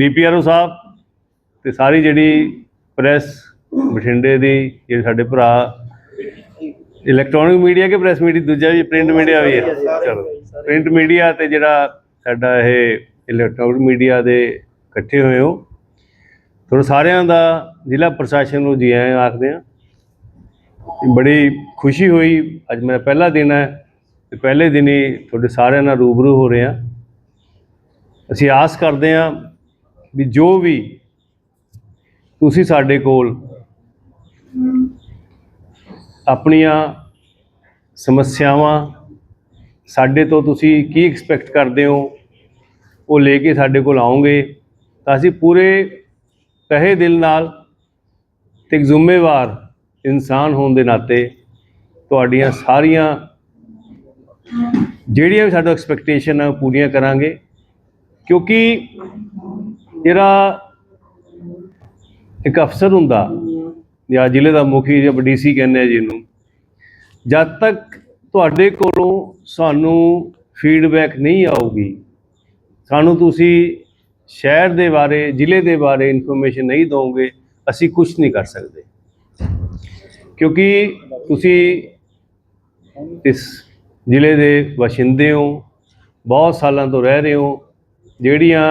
DPRO ਸਾਹਿਬ ਤੇ ਸਾਰੀ ਜਿਹੜੀ press ਬਠਿੰਡੇ ਦੀ, ਜਿਹੜੇ ਸਾਡੇ ਭਰਾ ਇਲੈਕਟ੍ਰੋਨਿਕ ਮੀਡੀਆ ਕੇ ਪ੍ਰੈਸ ਮੀਡੀਆ ਦੂਜਾ ਵੀ ਪ੍ਰਿੰਟ ਮੀਡੀਆ ਵੀ ਹੈ। ਚਲੋ ਪ੍ਰਿੰਟ ਮੀਡੀਆ ਤੇ ਜਿਹੜਾ ਸਾਡਾ ਇਹ ਇਲੈਕਟ੍ਰੋਨਿਕ ਮੀਡੀਆ ਦੇ ਇਕੱਠੇ ਹੋਏ ਹੋ। ਤੁਹਾਨੂੰ ਸਾਰਿਆਂ ਦਾ ਜ਼ਿਲ੍ਹਾ ਪ੍ਰਸ਼ਾਸਨ ਨੂੰ ਜੀ ਆਇਆਂ ਆਖਦੇ ਹਾਂ। ਬੜੀ ਖੁਸ਼ੀ ਹੋਈ, ਅੱਜ ਮੇਰਾ ਪਹਿਲਾ ਦਿਨ ਹੈ ਤੇ ਪਹਿਲੇ ਦਿਨ ਹੀ ਤੁਹਾਡੇ ਸਾਰਿਆਂ ਨਾਲ ਰੂਬਰੂ ਹੋ ਰਹੇ ਹਾਂ। ਅਸੀਂ ਆਸ ਕਰਦੇ ਹਾਂ ਵੀ ਜੋ ਵੀ ਤੁਸੀਂ ਸਾਡੇ ਕੋਲ ਆਪਣੀਆਂ ਸਮੱਸਿਆਵਾਂ ਸਾਡੇ ਤੋਂ ਤੁਸੀਂ ਕੀ ਐਕਸਪੈਕਟ ਕਰਦੇ ਹੋ, ਉਹ ਲੈ ਕੇ ਸਾਡੇ ਕੋਲ ਆਉਂਗੇ ਤਾਂ ਅਸੀਂ ਪੂਰੇ ਤਹਿ ਦਿਲ ਨਾਲ ਤੇ ਇੱਕ ਜ਼ਿੰਮੇਵਾਰ ਇਨਸਾਨ ਹੋਣ ਦੇ ਨਾਤੇ ਤੁਹਾਡੀਆਂ ਸਾਰੀਆਂ ਜਿਹੜੀਆਂ ਵੀ ਸਾਡਾ ਐਕਸਪੈਕਟੇਸ਼ਨ ਆ, ਉਹ ਪੂਰੀਆਂ ਕਰਾਂਗੇ। ਕਿਉਂਕਿ ਜਿਹੜਾ ਇੱਕ ਅਫਸਰ ਹੁੰਦਾ ਜਾਂ ਜ਼ਿਲ੍ਹੇ ਦਾ ਮੁਖੀ ਜਾਂ ਡੀਸੀ ਕਹਿੰਦੇ ਆ ਜਿਹਨੂੰ ਜਦ ਤੱਕ ਤੁਹਾਡੇ ਕੋਲੋਂ ਸਾਨੂੰ ਫੀਡਬੈਕ ਨਹੀਂ ਆਊਗੀ, ਸਾਨੂੰ ਤੁਸੀਂ ਸ਼ਹਿਰ ਦੇ ਬਾਰੇ, ਜ਼ਿਲ੍ਹੇ ਦੇ ਬਾਰੇ ਇਨਫੋਰਮੇਸ਼ਨ ਨਹੀਂ ਦੋਗੇ ਅਸੀਂ ਕੁਝ ਨਹੀਂ ਕਰ ਸਕਦੇ। ਕਿਉਂਕਿ ਤੁਸੀਂ ਇਸ ਜ਼ਿਲ੍ਹੇ ਦੇ ਵਸਿੰਦੇ ਹੋ, ਬਹੁਤ ਸਾਲਾਂ ਤੋਂ ਰਹਿ ਰਹੇ ਹੋ, ਜਿਹੜੀਆਂ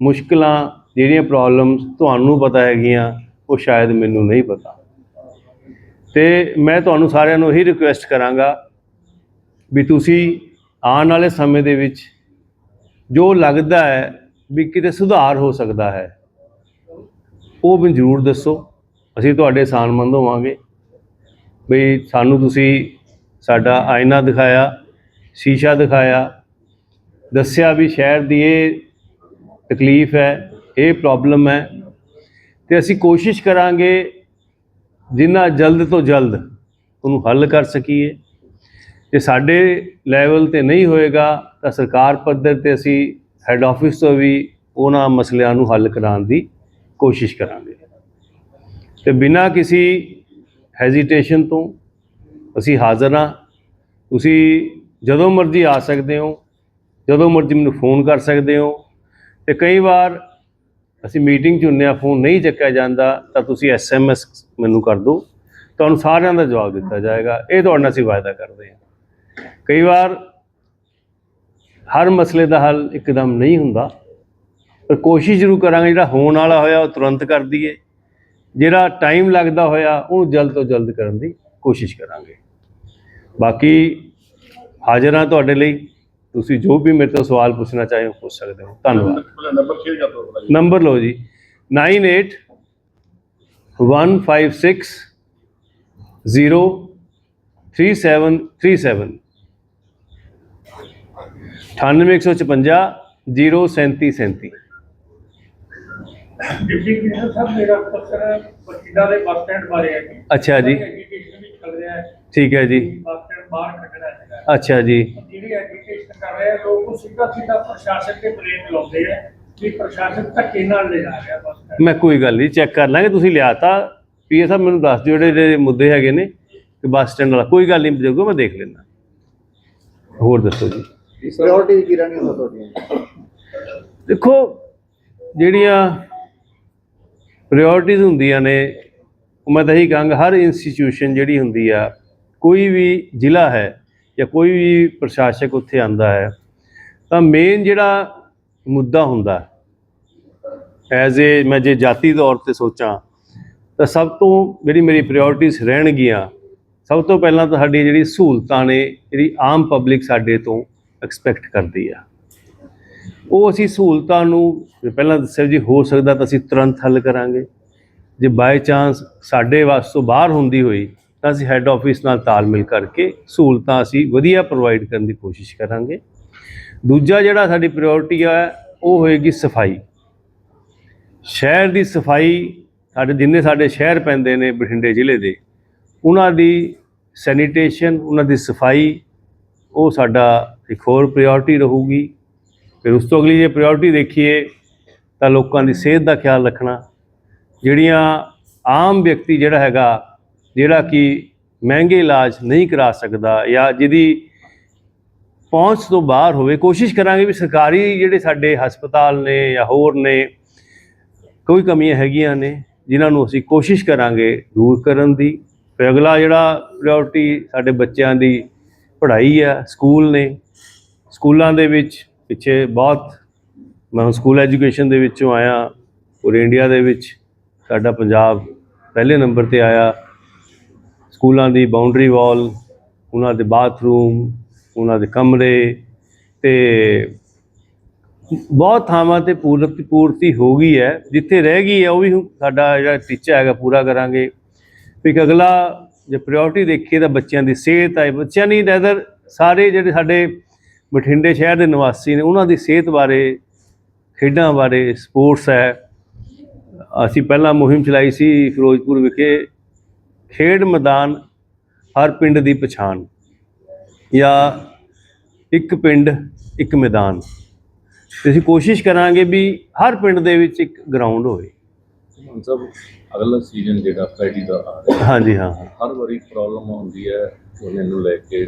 ਮੁਸ਼ਕਿਲਾਂ, ਜਿਹੜੀਆਂ ਪ੍ਰੋਬਲਮਸ ਤੁਹਾਨੂੰ ਪਤਾ ਹੈਗੀਆਂ, ਉਹ ਸ਼ਾਇਦ ਮੈਨੂੰ ਨਹੀਂ ਪਤਾ। ਤੇ ਮੈਂ ਤੁਹਾਨੂੰ ਸਾਰਿਆਂ ਨੂੰ ਇਹੀ ਰਿਕੁਐਸਟ ਕਰਾਂਗਾ ਵੀ ਤੁਸੀਂ ਆਉਣ ਵਾਲੇ ਸਮੇਂ ਦੇ ਵਿੱਚ ਜੋ ਲੱਗਦਾ ਹੈ ਵੀ ਕਿਤੇ ਸੁਧਾਰ ਹੋ ਸਕਦਾ ਹੈ, ਉਹ ਵੀ ਜ਼ਰੂਰ ਦੱਸੋ। ਅਸੀਂ ਤੁਹਾਡੇ ਸਾਨਮੰਦ ਹੋਵਾਂਗੇ। ਵੀ ਸਾਨੂੰ ਤੁਸੀਂ ਸਾਡਾ ਆਇਨਾ ਦਿਖਾਇਆ, ਸ਼ੀਸ਼ਾ ਦਿਖਾਇਆ, ਦੱਸਿਆ ਵੀ ਸ਼ਹਿਰ ਦੀ ਇਹ ਤਕਲੀਫ ਹੈ, ਇਹ ਪ੍ਰੋਬਲਮ ਹੈ ਤੇ ਅਸੀਂ ਕੋਸ਼ਿਸ਼ ਕਰਾਂਗੇ ਜਿੰਨਾ ਜਲਦ ਤੋਂ ਜਲਦ ਉਹਨੂੰ ਹੱਲ ਕਰ ਸਕੀਏ। ਜੇ ਸਾਡੇ ਲੈਵਲ ਤੇ ਨਹੀਂ ਹੋਏਗਾ ਤਾਂ ਸਰਕਾਰ ਪੱਧਰ ਤੇ ਅਸੀਂ ਹੈੱਡ ਆਫਿਸ ਤੋਂ ਵੀ ਉਹਨਾਂ ਮਸਲਿਆਂ ਨੂੰ ਹੱਲ ਕਰਾਉਣ ਦੀ ਕੋਸ਼ਿਸ਼ ਕਰਾਂਗੇ। ਤੇ ਬਿਨਾਂ ਕਿਸੇ ਹੈਜ਼ਿਟੇਸ਼ਨ ਤੋਂ ਅਸੀਂ ਹਾਜ਼ਰ ਹਾਂ। ਤੁਸੀਂ ਜਦੋਂ ਮਰਜ਼ੀ ਆ ਸਕਦੇ ਹੋ, ਜਦੋਂ ਮਰਜ਼ੀ ਮੈਨੂੰ ਫੋਨ ਕਰ ਸਕਦੇ ਹੋ। ਤੇ ਕਈ ਵਾਰ ਅਸੀਂ ਮੀਟਿੰਗ 'ਚ ਹੁੰਦੇ ਹਾਂ ਫੋਨ ਨਹੀਂ ਚੱਕਿਆ ਜਾਂਦਾ, ਤਾਂ ਤੁਸੀਂ ਐਸਐਮਐਸ ਮੈਨੂੰ ਕਰ ਦਿਓ। ਤੁਹਾਨੂੰ ਸਾਰਿਆਂ ਦਾ ਜਵਾਬ ਦਿੱਤਾ ਜਾਏਗਾ। ਇਹ ਤੁਹਾਡੇ ਨਾਲ ਅਸੀਂ ਵਾਅਦਾ ਕਰਦੇ ਹਾਂ। ਕਈ ਵਾਰ ਹਰ ਮਸਲੇ ਦਾ ਹੱਲ ਇੱਕਦਮ ਨਹੀਂ ਹੁੰਦਾ। ਪਰ ਕੋਸ਼ਿਸ਼ ਜ਼ਰੂਰ ਕਰਾਂਗੇ, ਜਿਹੜਾ ਹੋਣ ਵਾਲਾ ਹੋਇਆ, ਉਹ ਤੁਰੰਤ ਕਰ ਦਈਏ। ਜਿਹੜਾ ਟਾਈਮ ਲੱਗਦਾ ਹੋਇਆ ਉਹ ਜਲਦ ਤੋਂ ਜਲਦ ਕਰਨ ਦੀ ਕੋਸ਼ਿਸ਼ ਕਰਾਂਗੇ। ਬਾਕੀ ਹਾਜ਼ਰ ਹਾਂ ਤੁਹਾਡੇ ਲਈ। ਤੁਸੀਂ ਜੋ ਵੀ ਮੇਰੇ ਤੋਂ ਸਵਾਲ ਪੁੱਛਣਾ ਚਾਹੋ ਪੁੱਛ ਸਕਦੇ ਹੋ ਧੰਨਵਾਦ ਨੰਬਰ ਸ਼ੇਅਰ ਕਰ ਦਿਓ ਨੰਬਰ ਲਓ ਜੀ 98 156 0 3737 9855 03737 ਡਿਪਟੀ ਕਮਿਸ਼ਨਰ ਸਾਹਿਬ ਮੇਰਾ ਪੁੱਛਣਾ ਬਠਿੰਡਾ ਦੇ ਬੱਸ ਸਟੈਂਡ ਬਾਰੇ ਹੈ ਜੀ ਅੱਛਾ ਜੀ ਐਜੂਕੇਸ਼ਨ ਵੀ ਚੱਲ ਰਿਹਾ ਹੈ ਠੀਕ ਹੈ ਜੀ ਬੱਸ ਸਟੈਂਡ ਬਾਹਰ ਕੱਢਣਾ ਹੈਗਾ। ਅੱਛਾ ਜੀ। ਜਿਹੜੀ ਐਜੂਕੇਸ਼ਨ ਕਰ ਰਹੇ ਆ ਲੋਕ ਉਹ ਸਿੱਧਾ ਸਿੱਧਾ ਪ੍ਰਸ਼ਾਸਨ ਤੇ ਬਲੇਮ ਲਾਉਂਦੇ ਆ ਕਿ ਪ੍ਰਸ਼ਾਸਨ ਧੱਕੇ ਨਾਲ ਲੈ ਜਾ ਰਿਹਾ ਬੱਸ ਸਟੈਂਡ ਮੈਂ ਕੋਈ ਗੱਲ ਨਹੀਂ ਚੈੱਕ ਕਰ ਲਾਂਗੇ ਤੁਸੀਂ ਲਿਆਤਾ ਪੀਏ ਸਾਹਿਬ ਮੈਨੂੰ ਦੱਸ ਦਿਓ ਜਿਹੜੇ ਜਿਹੜੇ ਮੁੱਦੇ ਹੈਗੇ ਨੇ ਕਿ ਬੱਸ ਸਟੈਂਡ ਵਾਲਾ। ਕੋਈ ਗੱਲ ਨਹੀਂ ਬਜ਼ੁਰਗੋ ਮੈਂ ਦੇਖ ਲੈਂਦਾ। ਹੋਰ ਦੱਸੋ ਜੀ। ਪ੍ਰਾਇੋਰਟੀ ਕੀ ਰਹਿਣੀ ਹੁੰਦਾ ਤੁਹਾਡੀਆਂ ਦੇਖੋ ਜਿਹੜੀਆਂ ਪ੍ਰਾਇੋਰਟੀਜ਼ ਹੁੰਦੀਆਂ ਨੇ ਉਹ ਮੈਂ ਤਾਂ ਇਹੀ ਕਹਾਂਗਾ ਹਰ ਇੰਸਟੀਚਿਊਸ਼ਨ ਜਿਹੜੀ ਹੁੰਦੀ ਆ ਕੋਈ ਵੀ ਜ਼ਿਲ੍ਹਾ ਹੈ ਜਾਂ ਕੋਈ ਵੀ ਪ੍ਰਸ਼ਾਸਕ ਉੱਥੇ ਆਂਦਾ ਹੈ, ਤਾਂ ਮੇਨ ਜਿਹੜਾ ਮੁੱਦਾ ਹੁੰਦਾ ਐਜ਼ ਏ ਮੈਂ ਜੇ ਜਾਤੀ ਤੌਰ ਤੇ ਸੋਚਾਂ, ਤਾਂ ਸਭ ਤੋਂ ਜਿਹੜੀ ਮੇਰੀ ਪ੍ਰਾਇੋਰਟੀਜ਼ ਰਹਿਣਗੀਆਂ, ਸਭ ਤੋਂ ਪਹਿਲਾਂ ਤਾਂ ਸਾਡੀ ਜਿਹੜੀ ਸਹੂਲਤਾਂ ਨੇ, ਜਿਹੜੀ ਆਮ ਪਬਲਿਕ ਸਾਡੇ ਤੋਂ ਐਕਸਪੈਕਟ ਕਰਦੀ ਆ। ਉਹ ਅਸੀਂ ਸਹੂਲਤਾਂ ਨੂੰ ਪਹਿਲਾਂ ਦੱਸਿਆ ਜੀ ਹੋ ਸਕਦਾ ਤਾਂ ਅਸੀਂ ਤੁਰੰਤ ਹੱਲ ਕਰਾਂਗੇ। ਜੇ ਬਾਈ ਚਾਂਸ ਸਾਡੇ ਵਾਸਤੋਂ ਬਾਹਰ ਹੁੰਦੀ ਹੋਈ ਤਾਂ ਅਸੀਂ ਹੈੱਡ ਆਫਿਸ ਨਾਲ ਤਾਲਮੇਲ ਕਰਕੇ ਸਹੂਲਤਾਂ ਅਸੀਂ ਵਧੀਆ ਪ੍ਰੋਵਾਈਡ ਕਰਨ ਦੀ ਕੋਸ਼ਿਸ਼ ਕਰਾਂਗੇ। ਦੂਜਾ ਜਿਹੜਾ ਸਾਡੀ ਪ੍ਰਾਇੋਰਟੀ ਆ, ਉਹ ਹੋਏਗੀ ਸਫ਼ਾਈ। ਸ਼ਹਿਰ ਦੀ ਸਫ਼ਾਈ ਸਾਡੇ ਜਿੰਨੇ ਸਾਡੇ ਸ਼ਹਿਰ ਪੈਂਦੇ ਨੇ ਬਠਿੰਡੇ ਜ਼ਿਲ੍ਹੇ ਦੇ, ਉਹਨਾਂ ਦੀ ਸੈਨੀਟੇਸ਼ਨ ਉਹਨਾਂ ਦੀ ਸਫ਼ਾਈ, ਉਹ ਸਾਡਾ ਇੱਕ ਹੋਰ ਪ੍ਰਾਇੋਰਟੀ ਰਹੂਗੀ। ਫਿਰ ਉਸ ਤੋਂ ਅਗਲੀ ਜੇ ਪ੍ਰਾਇੋਰਟੀ ਦੇਖੀਏ, ਤਾਂ ਲੋਕਾਂ ਦੀ ਸਿਹਤ ਦਾ ਖਿਆਲ ਰੱਖਣਾ। ਜਿਹੜੀਆਂ ਆਮ ਵਿਅਕਤੀ ਜਿਹੜਾ ਹੈਗਾ ਜਿਹੜਾ ਕਿ ਮਹਿੰਗੇ ਇਲਾਜ ਨਹੀਂ ਕਰਾ ਸਕਦਾ ਜਾਂ ਜਿਹਦੀ ਪਹੁੰਚ ਤੋਂ ਬਾਹਰ ਹੋਵੇ, ਕੋਸ਼ਿਸ਼ ਕਰਾਂਗੇ ਵੀ ਸਰਕਾਰੀ ਜਿਹੜੇ ਸਾਡੇ ਹਸਪਤਾਲ ਨੇ ਜਾਂ ਹੋਰ ਨੇ, ਕੋਈ ਕਮੀਆਂ ਹੈਗੀਆਂ ਨੇ, ਜਿਨ੍ਹਾਂ ਨੂੰ ਅਸੀਂ ਕੋਸ਼ਿਸ਼ ਕਰਾਂਗੇ ਦੂਰ ਕਰਨ ਦੀ। ਫਿਰ ਅਗਲਾ ਜਿਹੜਾ ਪ੍ਰਾਇੋਰਟੀ ਸਾਡੇ ਬੱਚਿਆਂ ਦੀ ਪੜ੍ਹਾਈ ਆ, ਸਕੂਲ ਨੇ। ਸਕੂਲਾਂ ਦੇ ਵਿੱਚ ਪਿੱਛੇ ਬਹੁਤ, ਮੈਂ ਸਕੂਲ ਐਜੂਕੇਸ਼ਨ ਦੇ ਵਿੱਚੋਂ ਆਇਆ, ਪੂਰੇ ਇੰਡੀਆ ਦੇ ਵਿੱਚ ਸਾਡਾ ਪੰਜਾਬ ਪਹਿਲੇ ਨੰਬਰ ਤੇ ਆਇਆ। ਸਕੂਲਾਂ ਦੀ ਬਾਉਂਡਰੀ ਵਾਲ ਉਹਨਾਂ ਦੇ ਬਾਥਰੂਮ ਉਹਨਾਂ ਦੇ ਕਮਰੇ ਤੇ ਬਹੁਤ ਥਾਵਾਂ ਤੇ ਪੂਰਤੀ ਪੂਰਤੀ ਹੋ ਗਈ ਹੈ। ਜਿੱਥੇ ਰਹਿ ਗਈ ਹੈ, ਉਹ ਵੀ ਸਾਡਾ ਜਿਹੜਾ ਟੀਚਾ ਹੈਗਾ, ਪੂਰਾ ਕਰਾਂਗੇ। ਫਿਰ ਇੱਕ ਅਗਲਾ ਜੇ ਪ੍ਰਾਇੋਰਟੀ ਦੇਖੀਏ ਤਾਂ ਬੱਚਿਆਂ ਦੀ ਸਿਹਤ ਹੈ ਬੱਚਿਆਂ ਨਹੀਂ ਰੈਦਰ ਸਾਰੇ ਜਿਹੜੇ ਸਾਡੇ ਬਠਿੰਡੇ ਸ਼ਹਿਰ ਦੇ ਨਿਵਾਸੀ ਨੇ, ਉਹਨਾਂ ਦੀ ਸਿਹਤ ਬਾਰੇ, ਖੇਡਾਂ ਬਾਰੇ ਸਪੋਰਟਸ ਹੈ। ਅਸੀਂ ਪਹਿਲਾਂ ਮੁਹਿੰਮ ਚਲਾਈ ਸੀ ਫਿਰੋਜ਼ਪੁਰ ਵਿਖੇ। ਖੇਡ ਮੈਦਾਨ ਹਰ ਪਿੰਡ ਦੀ ਪਛਾਣ ਜਾਂ ਇੱਕ ਪਿੰਡ ਇੱਕ ਮੈਦਾਨ। ਅਸੀਂ ਕੋਸ਼ਿਸ਼ ਕਰਾਂਗੇ ਵੀ ਹਰ ਪਿੰਡ ਦੇ ਵਿੱਚ ਇੱਕ ਗਰਾਊਂਡ ਹੋਵੇ। ਹੁਣ ਸਭ ਅਗਲਾ ਸੀਜ਼ਨ ਜਿਹੜਾ ਪੈਡੀ ਦਾ ਆ ਰਿਹਾ। ਹਾਂਜੀ ਹਾਂ। ਹਰ ਵਾਰੀ ਪ੍ਰੋਬਲਮ ਆਉਂਦੀ ਹੈ ਉਹਨੇ ਨੂੰ ਲੈ ਕੇ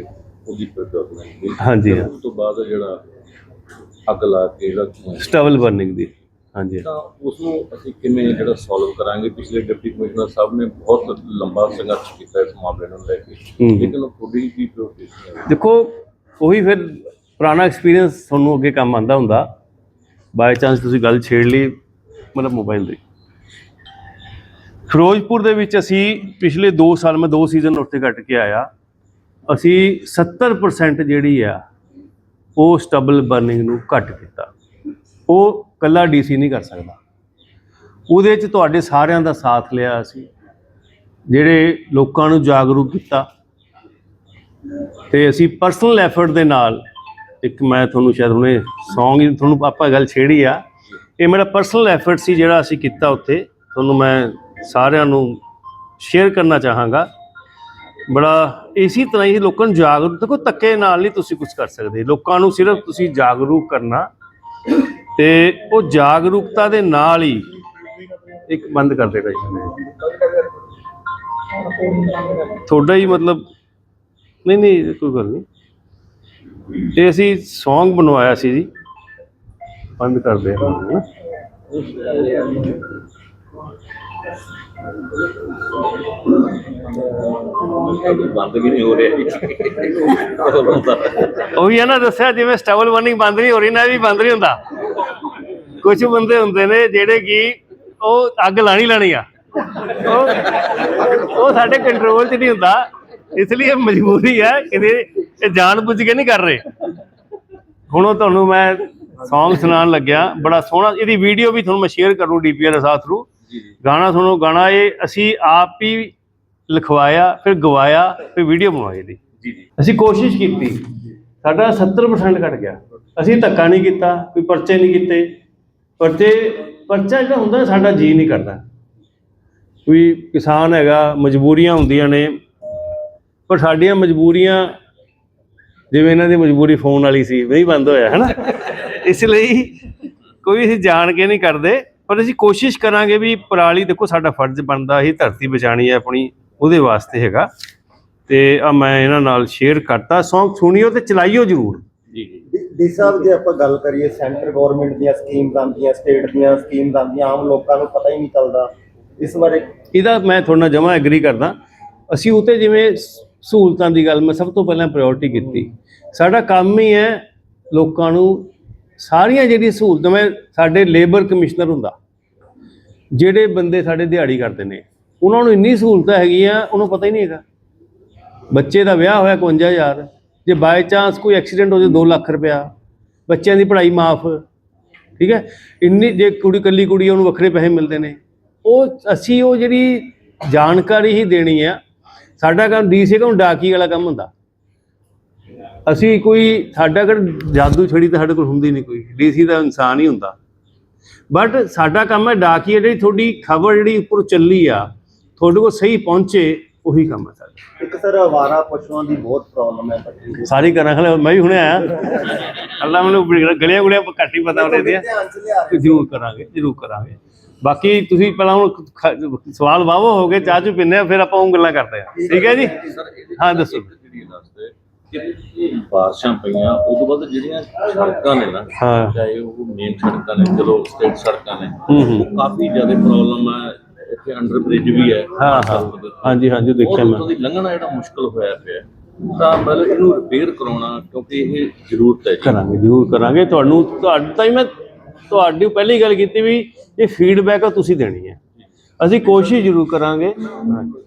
ਉਹਦੀ ਪ੍ਰੋਬਲਮ ਹਾਂਜੀ, ਹਾਂ। ਉਸ ਤੋਂ ਬਾਅਦ ਜਿਹੜਾ ਅੱਗ ਲਾ ਕੇ ਜਿਹੜਾ ਸਟਬਲ ਬਰਨਿੰਗ ਦੀ। ਹਾਂਜੀ। ਤਾਂ ਉਸ ਨੂੰ ਅਸੀਂ ਕਿਵੇਂ ਜਿਹੜਾ ਸੋਲਵ ਕਰਾਂਗੇ? ਪਿਛਲੇ ਡਿਪਟੀ ਕਮਿਸ਼ਨਰ ਸਾਹਿਬ ਨੇ ਬਹੁਤ ਲੰਬਾ ਸੰਘਰਸ਼ ਕੀਤਾ ਇਸ ਮਾਮਲੇ ਨੂੰ ਲੈ ਕੇ। ਲੇਕਿਨ ਉਹ ਥੋੜੀ ਵੀ ਪ੍ਰੋਟੈਕਸ਼ਨ ਹੈ ਦੇਖੋ ਉਹੀ ਫਿਰ ਪੁਰਾਣਾ ਐਕਸਪੀਰੀਅੰਸ ਤੁਹਾਨੂੰ ਅੱਗੇ ਕੰਮ ਆਂਦਾ ਹੁੰਦਾ। ਬਾਈ ਚਾਂਸ ਤੁਸੀਂ ਗੱਲ ਛੇੜ ਲਈ ਮਤਲਬ ਮੋਬਾਈਲ ਦੀ ਫਿਰੋਜ਼ਪੁਰ ਦੇ ਵਿੱਚ ਅਸੀਂ ਪਿਛਲੇ 2 ਸਾਲ ਮੈਂ 2 ਸੀਜ਼ਨ ਉੱਥੇ ਕੱਟ ਕੇ ਆਇਆ। ਅਸੀਂ 70% ਜਿਹੜੀ ਆ ਉਹ ਸਟਬਲ ਬਰਨਿੰਗ ਨੂੰ ਘੱਟ ਕੀਤਾ। ਉਹ ਕੱਲਾ ਡੀਸੀ ਨਹੀਂ ਕਰ ਸਕਦਾ। ਉਹਦੇ 'ਚ ਤੁਹਾਡੇ ਸਾਰਿਆਂ ਦਾ ਸਾਥ ਲਿਆ ਅਸੀਂ। ਜਿਹੜੇ ਲੋਕਾਂ ਨੂੰ ਜਾਗਰੂਕ ਕੀਤਾ। ਤੇ ਅਸੀਂ ਪਰਸਨਲ ਐਫਰਟ ਦੇ ਨਾਲ ਇੱਕ ਮੈਂ ਤੁਹਾਨੂੰ ਸ਼ਾਇਦ ਹੁਣੇ Song ਹੀ ਤੁਹਾਨੂੰ ਆਪਾਂ ਗੱਲ ਛੇੜੀ ਆ। ਇਹ ਮੇਰਾ ਪਰਸਨਲ ਐਫਰਟ ਸੀ ਜਿਹੜਾ ਅਸੀਂ ਕੀਤਾ ਉੱਥੇ। ਤੁਹਾਨੂੰ ਮੈਂ ਸਾਰਿਆਂ ਨੂੰ ਸ਼ੇਅਰ ਕਰਨਾ ਚਾਹਾਂਗਾ। ਬੜਾ ਇਸੇ ਤਰ੍ਹਾਂ ਹੀ ਲੋਕਾਂ ਨੂੰ ਜਾਗਰੂਕ ਦੇਖੋ, ਧੱਕੇ ਨਾਲ ਨਹੀਂ ਤੁਸੀਂ ਕੁਝ ਕਰ ਸਕਦੇ। ਲੋਕਾਂ ਨੂੰ ਸਿਰਫ ਤੁਸੀਂ ਜਾਗਰੂਕ ਕਰਨਾ। ਤੇ ਉਹ ਜਾਗਰੂਕਤਾ ਦੇ ਨਾਲ ਹੀ ਇੱਕ ਬੰਦ ਕਰ ਦੇਗਾ ਤੁਹਾਡਾ ਹੀ ਮਤਲਬ ਨਹੀਂ ਨਹੀਂ ਕੋਈ ਗੱਲ ਨਹੀਂ। ਇਹ ਅਸੀਂ Song ਬਣਵਾਇਆ ਸੀ ਜੀ। ਬੰਦ ਵੀ ਨਹੀਂ ਹੋ ਰਿਹਾ ਉਹ ਬੰਦਾ। ਉਹੀ ਹੈ ਨਾ ਦੱਸਿਆ ਜਿਵੇਂ ਸਟੇਬਲ ਬਰਨਿੰਗ ਬੰਦ ਨਹੀਂ ਹੋ ਰਹੀ ਨਾ ਇਹ ਵੀ ਬੰਦ ਨਹੀਂ ਹੁੰਦਾ। ਕੁਝ ਬੰਦੇ ਹੁੰਦੇ ਨੇ ਜਿਹੜੇ ਕਿ ਉਹ ਅੱਗ ਲਾਣੀ ਲਾਣੀ ਆ। ਉਹ ਉਹ ਸਾਡੇ ਕੰਟਰੋਲ 'ਚ ਨਹੀਂ ਹੁੰਦਾ। ਇਸ ਲਈ ਇਹ ਮਜਬੂਰੀ ਹੈ ਕਿਤੇ ਇਹ ਜਾਣ ਬੁੱਝ ਕੇ ਨਹੀਂ ਕਰ ਰਹੇ। ਹੁਣ ਉਹ ਤੁਹਾਨੂੰ ਮੈਂ Song ਸੁਣਾਉਣ ਲੱਗਿਆ। ਬੜਾ ਸੋਹਣਾ ਇਹਦੀ ਵੀਡੀਓ ਵੀ ਤੁਹਾਨੂੰ ਮੈਂ ਸ਼ੇਅਰ ਕਰੂੰ ਡੀਪੀਆਰ ਦੇ ਸਾਥ ਜੀ ਗਾਣਾ ਸੁਣੋ ਗਾਣਾ ਇਹ ਅਸੀਂ ਆਪ ਹੀ ਲਿਖਵਾਇਆ ਫਿਰ ਗਵਾਇਆ ਫਿਰ ਵੀਡੀਓ ਬਣਵਾਈ ਜੀ ਅਸੀਂ ਕੋਸ਼ਿਸ਼ ਕੀਤੀ। ਸਾਡਾ 70% ਘਟ ਗਿਆ। ਅਸੀਂ ਧੱਕਾ ਨਹੀਂ ਕੀਤਾ ਕੋਈ ਪਰਚੇ ਨਹੀਂ ਕੀਤੇ। ਪਰਚੇ, ਪਰਚਾ ਜਿਹੜਾ ਹੁੰਦਾ ਸਾਡਾ ਜੀ ਨਹੀਂ ਕਰਦਾ। ਕੋਈ ਕਿਸਾਨ ਹੈਗਾ, ਮਜਬੂਰੀਆਂ ਹੁੰਦੀਆਂ ਨੇ, ਪਰ ਸਾਡੀਆਂ ਮਜਬੂਰੀਆਂ, ਜਿਵੇਂ ਇਹਨਾਂ ਦੀ ਮਜਬੂਰੀ ਫੋਨ ਵਾਲੀ ਸੀ, ਨਹੀਂ ਬੰਦ ਹੋਇਆ ਹੈ ਨਾ ਇਸ ਲਈ ਕੋਈ ਅਸੀਂ ਜਾਣ ਕੇ ਨਹੀਂ ਕਰਦੇ, ਪਰ ਅਸੀਂ ਕੋਸ਼ਿਸ਼ ਕਰਾਂਗੇ ਵੀ ਪਰਾਲੀ ਦੇਖੋ, ਸਾਡਾ ਫਰਜ਼ ਬਣਦਾ ਹੀ ਧਰਤੀ ਬਚਾਣੀ ਹੈ ਆਪਣੀ, ਉਹਦੇ ਵਾਸਤੇ ਹੈਗਾ। ਤੇ ਆ ਮੈਂ ਇਹਨਾਂ ਨਾਲ ਸ਼ੇਅਰ ਕਰਤਾ ਸੌਂਗ ਸੁਣਿਓ ਤੇ ਚਲਾਈਓ ਜਰੂਰ। ਜੀ ਜੀ ਡੀ ਸਾਹਿਬ ਜੇ ਆਪਾਂ ਗੱਲ ਕਰੀਏ ਸੈਂਟਰ ਗਵਰਨਮੈਂਟ ਦੀਆਂ ਸਕੀਮਸ ਆਉਂਦੀਆਂ ਸਟੇਟ ਦੀਆਂ ਸਕੀਮਸ ਆਉਂਦੀਆਂ ਆਮ ਲੋਕਾਂ ਨੂੰ ਪਤਾ ਹੀ ਨਹੀਂ ਚੱਲਦਾ। ਇਸ ਬਾਰੇ ਇਹਦਾ ਮੈਂ ਤੁਹਾਡੇ ਨਾਲ ਜਮਾ ਐਗਰੀ ਕਰਦਾ। ਅਸੀਂ ਉਤੇ ਜਿਵੇਂ ਸਹੂਲਤਾਂ ਦੀ ਗੱਲ ਮੈਂ ਸਭ ਤੋਂ ਪਹਿਲਾਂ ਪ੍ਰਾਇੋਰਟੀ ਕੀਤੀ। ਸਾਡਾ ਕੰਮ ਹੀ ਹੈ ਲੋਕਾਂ ਨੂੰ ਸਾਰੀਆਂ ਜਿਹੜੀਆਂ ਸਹੂਲਤਾਂ ਮੈਂ ਸਾਡੇ ਲੇਬਰ ਕਮਿਸ਼ਨਰ ਹੁੰਦਾ ਜਿਹੜੇ ਬੰਦੇ ਸਾਡੇ ਦਿਹਾੜੀ ਕਰਦੇ ਨੇ ਉਹਨਾਂ ਨੂੰ ਇੰਨੀ ਸਹੂਲਤਾਂ ਹੈਗੀਆਂ ਉਹਨੂੰ ਪਤਾ ਹੀ ਨਹੀਂ ਹੈਗਾ। ਬੱਚੇ ਦਾ ਵਿਆਹ ਹੋਇਆ 51000 ਜੇ ਬਾਈ ਚਾਂਸ ਕੋਈ ਐਕਸੀਡੈਂਟ ਹੋ ਜਾਵੇ 2 ਲੱਖ ਰੁਪਇਆ। ਬੱਚਿਆਂ ਦੀ ਪੜ੍ਹਾਈ ਮਾਫ। ਠੀਕ ਹੈ? ਇੰਨੀ ਜੇ ਕੁੜੀ ਕੱਲੀ ਕੁੜੀ ਆ, ਉਹਨੂੰ ਵੱਖਰੇ ਪੈਸੇ ਮਿਲਦੇ ਨੇ। ਉਹ ਅਸੀਂ ਉਹ ਜਿਹੜੀ ਜਾਣਕਾਰੀ ਹੀ ਦੇਣੀ ਆ ਸਾਡਾ ਕੰਮ ਡੀਸੀ ਕੰਮ ਡਾਕੀ ਵਾਲਾ ਕੰਮ ਹੁੰਦਾ। ਅਸੀਂ ਕੋਈ ਸਾਡਾ ਕਰ ਜਾਦੂ ਛੜੀ ਤਾਂ ਸਾਡੇ ਕੋਲ ਹੁੰਦੀ ਨਹੀਂ ਕੋਈ। ਡੀਸੀ ਦਾ ਇਨਸਾਨ ਹੀ ਹੁੰਦਾ। ਬਟ ਸਾਡਾ ਕੰਮ ਹੈ ਡਾਕੀ ਜਿਹੜੀ ਤੁਹਾਡੀ ਖਬਰ ਜਿਹੜੀ ਉੱਪਰ ਚੱਲੀ ਆ ਤੁਹਾਡੇ ਕੋਲ ਸਹੀ ਪਹੁੰਚੇ ਉਹੀ ਕੰਮ ਹੈ ਸਾਡਾ। ਇੱਕ ਸਰ ਆਵਾਰਾ ਪਸ਼ੂਆਂ ਦੀ ਬਹੁਤ ਪ੍ਰੋਬਲਮ ਹੈ ਪੱਟੀ ਦੀ ਸਾਰੀ ਕਰਾਂ ਖਲੇ ਮੈਂ ਵੀ ਹੁਣੇ ਆਇਆ। ਅੱਲਾ ਮੈਨੂੰ ਗਲੀਆਂ ਗੁਲੀਆਂ ਘੱਟ ਹੀ ਪਤਾ ਉਹਦੇ ਦੀਆਂ। ਧਿਆਨ ਚ ਲਿਆ। ਰਹੇ ਜ਼ਰੂਰ ਕਰਾਂਗੇ ਜ਼ਰੂਰ ਕਰਾਂਗੇ। ਬਾਕੀ ਤੁਸੀਂ ਪਹਿਲਾਂ ਹੁਣ ਖ- ਸਵਾਲ ਵਾਵੋ ਹੋ ਗਏ ਚਾਹ ਚੂ ਪੀਂਦੇ ਆ ਫਿਰ ਆਪਾਂ ਉਹ ਗੱਲਾਂ ਕਰਦੇ ਆ ਠੀਕ ਹੈ ਜੀ? ਹਾਂ, ਦੱਸੋ। ਜਿਹੜੀ ਦੱਸਦੇ ਕਿ ਬਾਰਿਸ਼ਾਂ ਪਈਆਂ ਉਸ ਤੋਂ ਬਾਅਦ ਜਿਹੜੀਆਂ ਸੜਕਾਂ ਨੇ ਨਾ ਹਾਂ। ਚਾਹੇ ਉਹ ਮੇਨ ਸੜਕਾਂ ਨੇ ਚਲੋ ਸਟੇਟ ਸੜਕਾਂ ਨੇ ਹੂੰ ਹੂੰ। ਉਹ ਕਾਫੀ ਜ਼ਿਆਦਾ ਪ੍ਰੋਬਲਮ ਹੈ ਇੱਥੇ ਅੰਡਰ ਬ੍ਰਿਜ ਵੀ ਹੈ। ਹਾਂ ਹਾਂ। ਹਾਂਜੀ ਹਾਂਜੀ ਦੇਖਿਆ ਮੈਂ। ਤੋਂ ਦੀ ਲੰਘਣਾ ਜਿਹੜਾ ਮੁਸ਼ਕਲ ਹੋਇਆ ਪਿਆ ਤਾਂ ਮਤਲਬ ਇਹਨੂੰ ਰਿਪੇਅਰ ਕਰਾਉਣਾ ਕਿਉਂਕਿ ਇਹ ਜ਼ਰੂਰਤ ਹੈ ਜੀ। ਕਰਾਂਗੇ ਜ਼ਰੂਰ ਕਰਾਂਗੇ। ਤੁਹਾਨੂੰ ਤੁਹਾਡੀ ਤਾਂ ਹੀ ਮੈਂ ਤੁਹਾਡੀ ਪਹਿਲੀ ਗੱਲ ਕੀਤੀ ਵੀ ਇਹ ਫੀਡਬੈਕ ਆ ਤੁਸੀਂ ਦੇਣੀ ਹੈ। ਅਸੀਂ ਕੋਸ਼ਿਸ਼ ਜ਼ਰੂਰ ਕਰਾਂਗੇ। ਹਾਂਜੀ।